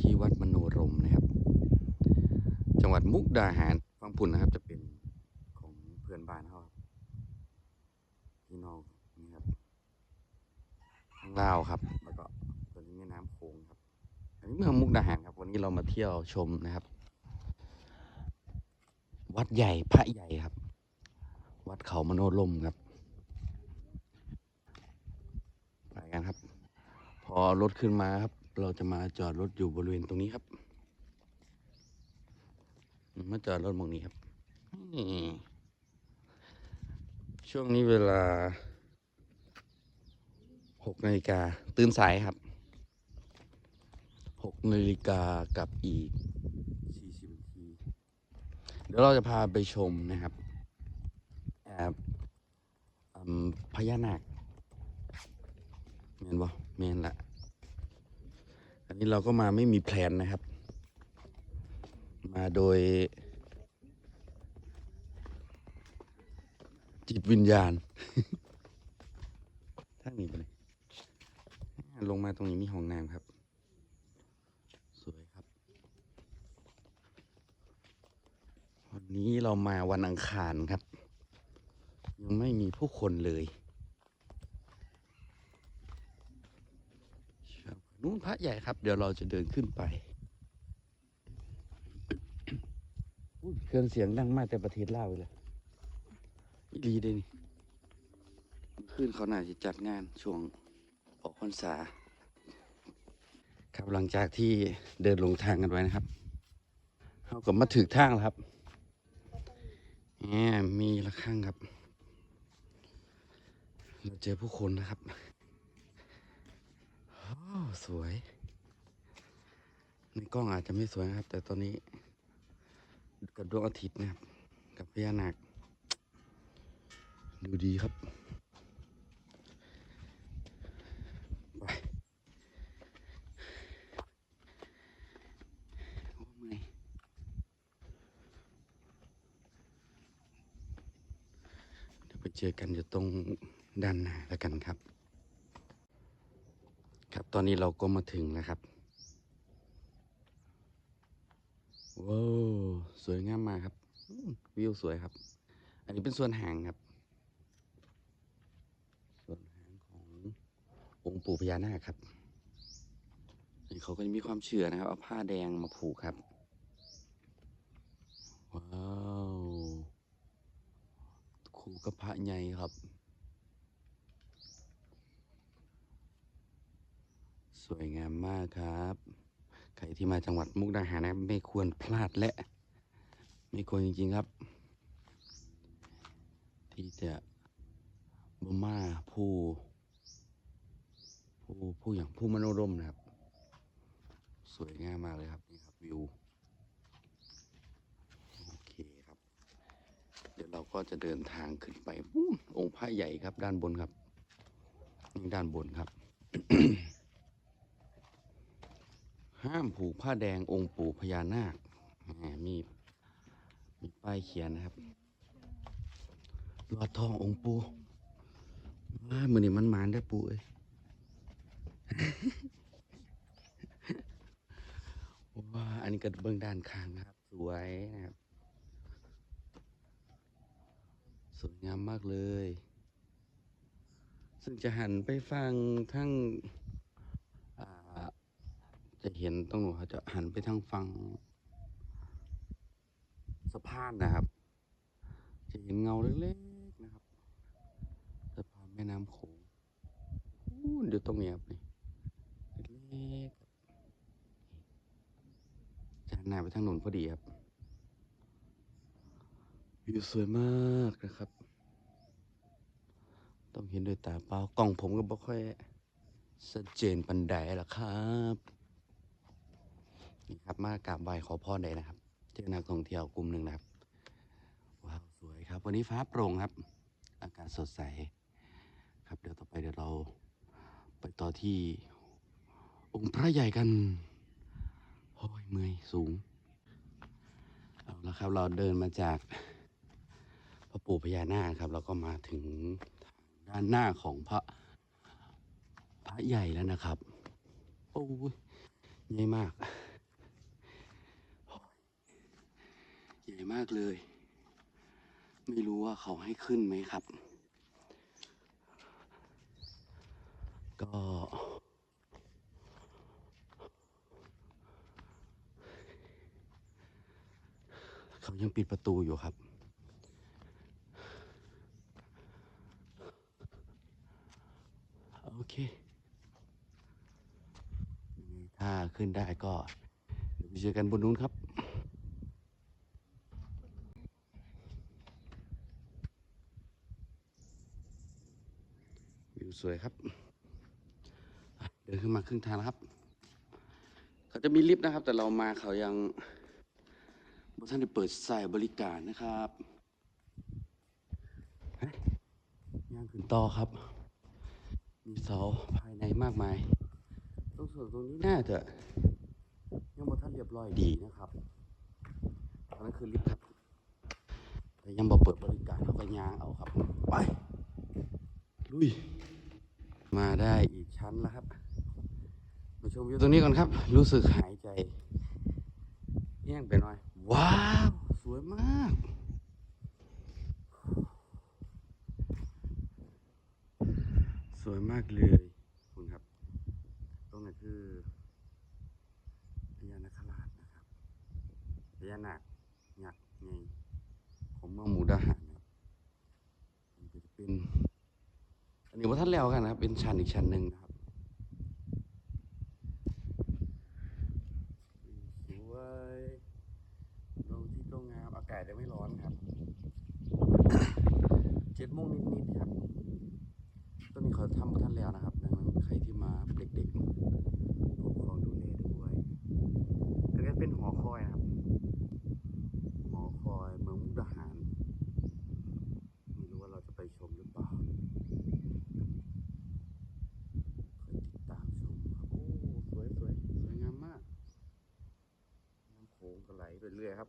ที่วัดมโนรมนะครับ จังหวัดมุกดาหารฟังปุ่นนะครับ จะเป็นของเพื่อนบ้านเขาพี่น้องนี่ครับทางล่าวครับ แล้วก็ตอนนี้แม่น้ำโขงครับ อันนี้เมืองมุกดาหารครับ วันนี้เรามาเที่ยวชมนะครับ วัดใหญ่พระใหญ่ครับ วัดเขามโนรมครับไปกันครับ พอรถขึ้นมาครับ เราจะมาจอดรถอยู่บริเวณตรงนี้ครับ มาจอดรถมองนี้ครับ ช่วงนี้เวลาหกนาฬิกาตื่นสายครับหกนาฬิกากับอีกสี่สิบนาทีเดี๋ยวเราจะพาไปชมนะครับแอบพญานาคเมนบ่เมนละ นี้เราก็มาไม่มีแพลนนะครับ มาโดย จิตวิญญาณท่างนี้ไปเลยลงมาตรงนี้มีห้องน้ำครับ สวยครับ วันนี้เรามาวันอังคารครับ ยังไม่มีผู้คนเลยครับ นู่นพระใหญ่ครับ เดี๋ยวเราจะเดินขึ้นไปเครื่องเสียงดังมากแต่ประเทศลาวเลยอีหลีเด้นี่ขึ้นเขาหน่าจะจัดงานช่วงออกพรรษา ครับหลังจากที่เดินลงทางกันไว้นะครับเขาก็มาถึงทางแล้วครับแหมมีระฆังครับ เราเจอผู้คนนะครับ สวย ในกล้องอาจจะไม่สวยนะครับ แต่ตอนนี้กับดวงอาทิตย์นะครับ กับพญานาคดูดีครับไปโอ้เมื่อยเดี๋ยวไปเจอกันอยู่ตรงด้านหน้าแล้วกันครับ ครับตอนนี้เราก็มาถึงแล้วครับว้าวสวยงามมากครับ วิวสวยครับ อันนี้เป็นส่วนหางครับ ส่วนหางขององค์ปู่พญานาคครับนี่เขาก็จะมีความเชื่อนะครับ เอาผ้าแดงมาผูกครับ ว้าว คู่กับพระใหญ่ครับ ส วยงามมากครับ ใครที่มาจังหวัดมุกดาหารนะไม่ควรพลาดและ ไม่ควรจริงๆครับ ที่จะบ่มาผู้ผู้ผู้อย่างผู้มโนรมนะครับ สวยงามมากเลยครับนี่ครับวิวโอเคครับ เดี๋ยวเราก็จะเดินทางขึ้นไปองค์พระใหญ่ครับด้านบนครับนี่ด้านบนครับ ห้ามผูกผ้าแดงองค์ปู่พญานาค มีมีป้ายเขียนนะครับรอดทององค์ปู่ว้ามือนี่มันมานได้ปู่เอ้ยว้าอันนี้ก็เบื้องด้านข้างนะครับ สวยนะครับ สวยงามมากเลย ซึ่งจะหันไปฟังทั้ง เห็นตรงหนูเขาจะหันไปทางฝั่งสะพานนะครับ จะเห็นเงาเล็กๆนะครับสะพานแม่น้ำโขงอู้นอยู่ตรงนี้ครับนี่เล็กๆจะหันหน้าไปทางหนุนพอดีครับวิวสวยมากนะครับ ต้องเห็นด้วยตาเปล่ากล้องผมก็บ่ค่อยชัดเจนปันใดหรอครับ นี่ครับ มากราบไหว้ขอพรได้นะครับ เจอนักท่องเที่ยวกลุ่มหนึ่งนะครับ ว้าวสวยครับ วันนี้ฟ้าโปร่งครับ อากาศสดใส ครับเดี๋ยวต่อไปเดี๋ยวเราไปต่อที่ องค์พระใหญ่กันโอ้ยเมื่อยสูง เอาละครับเราเดินมาจากพระปู่พญานาคครับเราก็มาถึงทางด้านหน้าของพระพระใหญ่แล้วนะครับ โอ้ยใหญ่มาก ใหญ่มากเลย ไม่รู้ว่าเขาให้ขึ้นไหมครับ ก็เขายังปิดประตูอยู่ครับ โอเค ถ้าขึ้นได้ก็เดี๋ยวไปเจอกันบนนู้นครับ วิวสวยครับ เดินขึ้นมาครึ่งทางแล้วครับ เขาจะมีลิฟต์นะครับ แต่เรามาเขายังบท่านได้เปิดใส่บริการนะครับย่างขึ้นต่อครับ มีเสาภายในมากมาย ตรงส่วนตรงนี้น่าจะยังบท่านเรียบร้อยดีนะครับตอนนั้นคือลิฟต์ครับ แต่ยังบ่เปิดบริการเขาก็ยางเอาครับ ไป ลุย มาได้อีกชั้นแล้วครับ มาชมวิวตรงนี้ก่อนครับ รู้สึกหายใจเอี่ยงไปหน่อย ว้าว สวยมาก สวยมากเลยคุณครับ ตรงนั้คือพญานาคราชนะครับพญานาคหยักษ์ไงของเมืองหมูดาหารนะครับมันก็จะเป็น อั นนี้ว่าท่านแล้วกันนะครับ เป็นชั้นอีกชั้นหนึ่งนะครับสวยลงที่ตรงงามอากาศยังไม่ร้อนครับเจ็ดโมงนิดๆครับตอนนี้เขาทำมาท่านแล้วนะครับ ดังนั้นใครที่มาเด็กๆผู้ปกครองดูแลด้วยอันนี้เป็นหอคอยนะครับ หอคอยเมืองมุกดาหาร ไม่รู้ว่าเราจะไปชมหรือเปล่า คอยติดตามชมครับ โอ้ สวยสวยสวยงามมาก น้ำโขงก็ไหลเรื่อยๆครับ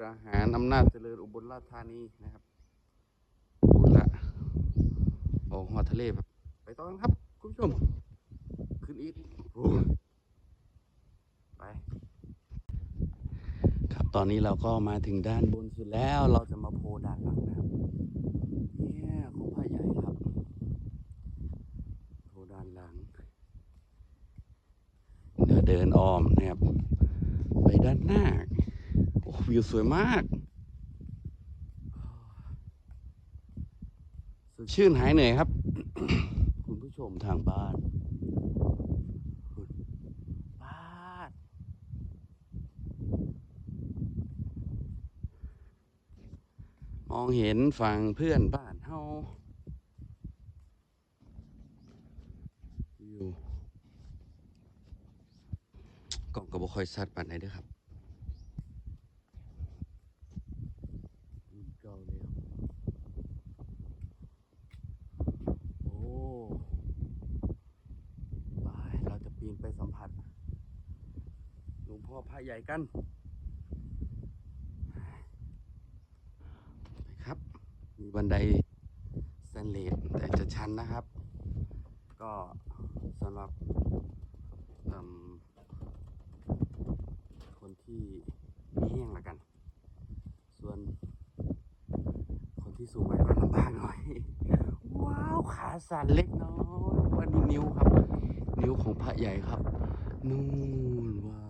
มุกดาหารอำนาจเจริญอุบลราชธานีนะครับอุบลละโอ้หอทะเลครับไปต่อกันครับคุณผู้ชม ขึ้นอีกไปครับตอนนี้เราก็มาถึงด้านบนสุดแล้วเราจะมาโพด้านหลังนะครับเนี่ยของพระใหญ่ครับโพด้านหลังเดี๋ยวเดินอ้อมนะครับ ไปด้านหน้า วิวสวยมากสดชื่นหายเหนื่อยครับ คุณผู้ชมทางบ้านบ้านมองเห็นฝั่งเพื่อนบ้านเฮาวิวกล้องก็บ่ค่อยชัดปานใดเด้อครับวิวเก่าแล้วโอ้ไปเราจะปีนไปสัมผัสหลวง พ่อพระใหญ่กันไปครับ มีบันไดสแตนเลสแต่จะชันนะครับ ก็สำหรับคนที่มีแห้งละกัน ส่วน คนที่สูงวัยก็ลำบากหน่อย ว้าว ขาสั่นเล็กน้อยวันนี้นิ้วครับ นิ้วของพระใหญ่ครับ นู่นว้า